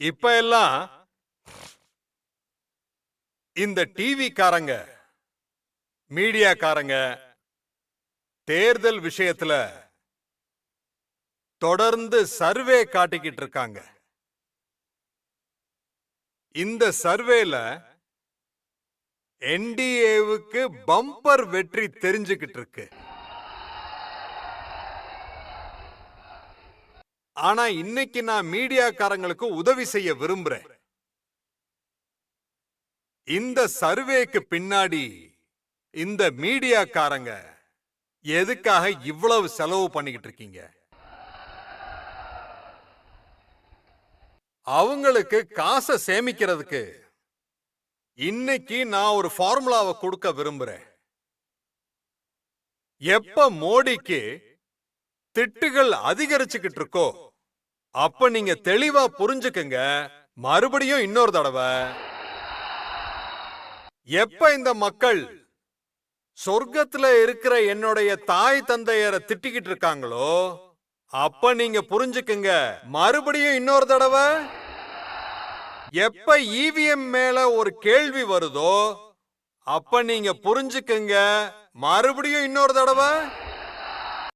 இப்ப எல்லாம் இந்த டிவி காரங்க மீடியாக்காரங்க தேர்தல் விஷயத்துல தொடர்ந்து சர்வே காட்டிக்கிட்டு இருக்காங்க. இந்த சர்வேல என்டிஏவுக்கு பம்பர் வெற்றி தெரிஞ்சுக்கிட்டு இருக்கு. ஆனா இன்னைக்கு நான் மீடியாக்காரங்களுக்கு உதவி செய்ய விரும்புறேன். இந்த சர்வேக்கு பின்னாடி இந்த மீடியாக்காரங்க எதுக்காக இவ்வளவு செலவு பண்ணிக்கிட்டு இருக்கீங்க? அவங்களுக்கு காசை சேமிக்கிறதுக்கு இன்னைக்கு நான் ஒரு ஃபார்முலாவை கொடுக்க விரும்புறேன். எப்ப மோடிக்கு திட்டுகள் அதிகரிச்சுக்கிட்டு இருக்கோ அப்ப நீங்க தெளிவா புரிஞ்சுக்கங்க. மறுபடியும் இன்னொரு தடவை. எப்ப இந்த மக்கள் சொர்க்கத்துல இருக்கிற என்னுடைய தாய் தந்தையரை திட்டிக்கிட்டு இருக்காங்களோ அப்ப நீங்க புரிஞ்சுக்குங்க. மறுபடியும் இன்னொரு தடவை. எப்ப இவிஎம் மேல ஒரு கேள்வி வருதோ அப்ப நீங்க புரிஞ்சுக்குங்க. மறுபடியும் இன்னொரு தடவை.